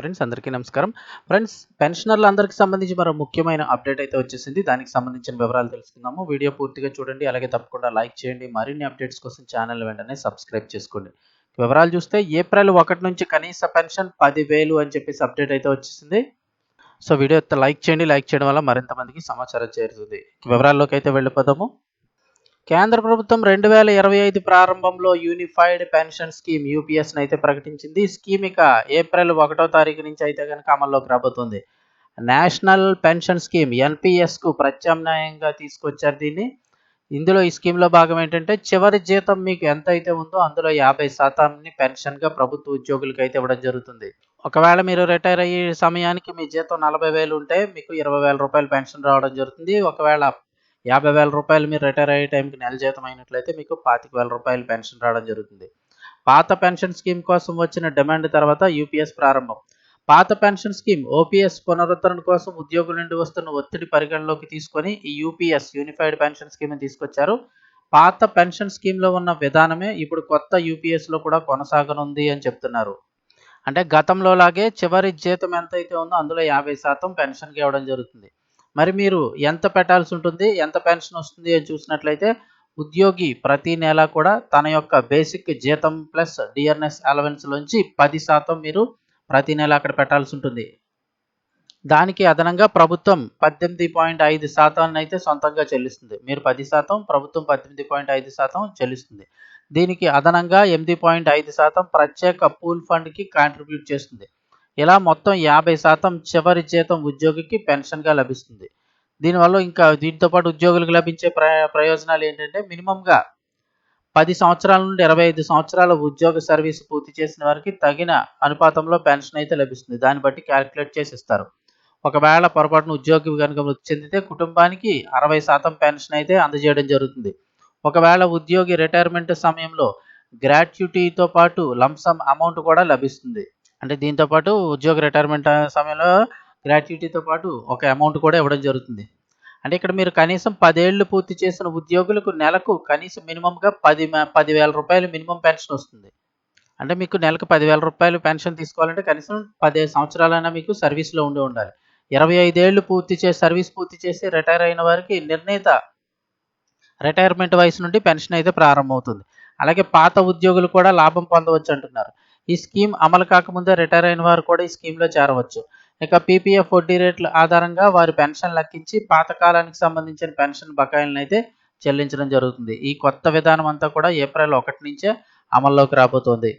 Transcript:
Friends అందరికీ నమస్కారం. Friends పెన్షనర్లు అందరికి సంబంధించి మరో ముఖ్యమైన అప్డేట్ అయితే వచ్చేసింది. దానికి సంబంధించిన వివరాలు తెలుసుకుందాము. వీడియో పూర్తిగా చూడండి. అలాగే తప్పకుండా లైక్ చేయండి. మరిన్ని అప్డేట్స్ కోసం ఛానల్ వెంటనే సబ్స్క్రైబ్ చేసుకోండి. వివరాలు చూస్తే ఏప్రిల్ ఒకటి నుంచి కనీస పెన్షన్ పదివేలు అని చెప్పేసి అప్డేట్ అయితే వచ్చేసింది. సో వీడియో లైక్ చేయండి. లైక్ చేయడం వల్ల మరింత మందికి సమాచారం చేరుతుంది. వివరాల్లోకి అయితే వెళ్ళిపోదాము. కేంద్ర ప్రభుత్వం రెండు వేల ఇరవై ఐదు ప్రారంభంలో యూనిఫైడ్ పెన్షన్ స్కీమ్ యూపీఎస్ని అయితే ప్రకటించింది. స్కీమ్ ఇక ఏప్రిల్ ఒకటో తారీఖు నుంచి అయితే కనుక అమల్లోకి రాబోతుంది. నేషనల్ పెన్షన్ స్కీమ్ ఎన్పిఎస్కు ప్రత్యామ్నాయంగా తీసుకొచ్చారు దీన్ని. ఇందులో ఈ స్కీమ్లో భాగం ఏంటంటే చివరి జీతం మీకు ఎంత అయితే ఉందో అందులో యాభై శాతాన్ని పెన్షన్గా ప్రభుత్వ ఉద్యోగులకి అయితే ఇవ్వడం జరుగుతుంది. ఒకవేళ మీరు రిటైర్ అయ్యే సమయానికి మీ జీతం నలభై వేలు ఉంటే మీకు ఇరవై వేల రూపాయలు పెన్షన్ రావడం జరుగుతుంది. ఒకవేళ యాభై వేల రూపాయలు మీరు రిటైర్ అయ్యే టైంకి నెల జీతం అయినట్లయితే మీకు పాతిక వేల రూపాయలు పెన్షన్ రావడం జరుగుతుంది. పాత పెన్షన్ స్కీమ్ కోసం వచ్చిన డిమాండ్ తర్వాత యూపీఎస్ ప్రారంభం. పాత పెన్షన్ స్కీమ్ ఓపీఎస్ పునరుద్ధరణ కోసం ఉద్యోగుల నుండి వస్తున్న ఒత్తిడి పరిగణలోకి తీసుకొని ఈ యూపీఎస్ యూనిఫైడ్ పెన్షన్ స్కీమ్ తీసుకొచ్చారు. పాత పెన్షన్ స్కీమ్లో ఉన్న విధానమే ఇప్పుడు కొత్త యూపీఎస్లో కూడా కొనసాగనుంది అని చెప్తున్నారు. అంటే గతంలో లాగే చివరి జీతం ఎంత అయితే ఉందో అందులో యాభై శాతం పెన్షన్కి ఇవ్వడం జరుగుతుంది. మరి మీరు ఎంత పెట్టాల్సి ఉంటుంది ఎంత పెన్షన్ వస్తుంది అని చూసినట్లయితే ఉద్యోగి ప్రతి నెల కూడా తన యొక్క బేసిక్ జీతం ప్లస్ డిఆర్ఎస్ అలవెన్స్లోంచి పది శాతం మీరు ప్రతి నెల అక్కడ పెట్టాల్సి ఉంటుంది. దానికి అదనంగా ప్రభుత్వం పద్దెనిమిది పాయింట్ ఐదు శాతాన్ని అయితే సొంతంగా చెల్లిస్తుంది. మీరు పది శాతం ప్రభుత్వం పద్దెనిమిది పాయింట్ ఐదు శాతం చెల్లిస్తుంది. దీనికి అదనంగా ఎనిమిది పాయింట్ ఐదు శాతం ప్రత్యేక పూల్ ఫండ్కి కాంట్రిబ్యూట్ చేస్తుంది. ఇలా మొత్తం యాభై శాతం చివరి జీతం ఉద్యోగికి పెన్షన్గా లభిస్తుంది. దీనివల్ల ఇంకా దీంతో పాటు ఉద్యోగులకు లభించే ప్రయోజనాలు ఏంటంటే మినిమంగా పది సంవత్సరాల నుండి ఇరవై ఐదు సంవత్సరాల ఉద్యోగ సర్వీస్ పూర్తి చేసిన వారికి తగిన అనుపాతంలో పెన్షన్ అయితే లభిస్తుంది. దాన్ని బట్టి క్యాలిక్యులేట్ చేసి ఇస్తారు. ఒకవేళ పొరపాటున ఉద్యోగి కనుక మృతి చెందితే కుటుంబానికి అరవై శాతం పెన్షన్ అయితే అందజేయడం జరుగుతుంది. ఒకవేళ ఉద్యోగి రిటైర్మెంట్ సమయంలో గ్రాట్యుటీతో పాటు లంసమ్ అమౌంట్ కూడా లభిస్తుంది. అంటే దీంతో పాటు ఉద్యోగ రిటైర్మెంట్ సమయంలో గ్రాట్యుటీతో పాటు ఒక అమౌంట్ కూడా ఇవ్వడం జరుగుతుంది. అంటే ఇక్కడ మీరు కనీసం పదేళ్ళు పూర్తి చేసిన ఉద్యోగులకు నెలకు కనీసం మినిమంగా పది పదివేల రూపాయలు మినిమం పెన్షన్ వస్తుంది. అంటే మీకు నెలకు పదివేల రూపాయలు పెన్షన్ తీసుకోవాలంటే కనీసం పదిహేను సంవత్సరాలైనా మీకు సర్వీస్లో ఉండి ఉండాలి. ఇరవై ఐదేళ్ళు పూర్తి చేసి సర్వీస్ పూర్తి చేసి రిటైర్ అయిన వారికి నిర్ణీత రిటైర్మెంట్ వయసు నుండి పెన్షన్ అయితే ప్రారంభమవుతుంది. అలాగే పాత ఉద్యోగులు కూడా లాభం పొందవచ్చు అంటున్నారు. ఈ స్కీమ్ అమలు కాకముందే రిటైర్ అయిన వారు కూడా ఈ స్కీమ్లో చేరవచ్చు. ఇక పీపీఎఫ్ వడ్డీ రేట్ల ఆధారంగా వారి పెన్షన్ లెక్కించి పాతకాలానికి సంబంధించిన పెన్షన్ బకాయిలను అయితే చెల్లించడం జరుగుతుంది. ఈ కొత్త విధానం అంతా కూడా ఏప్రిల్ ఒకటి నుంచే అమల్లోకి రాబోతోంది.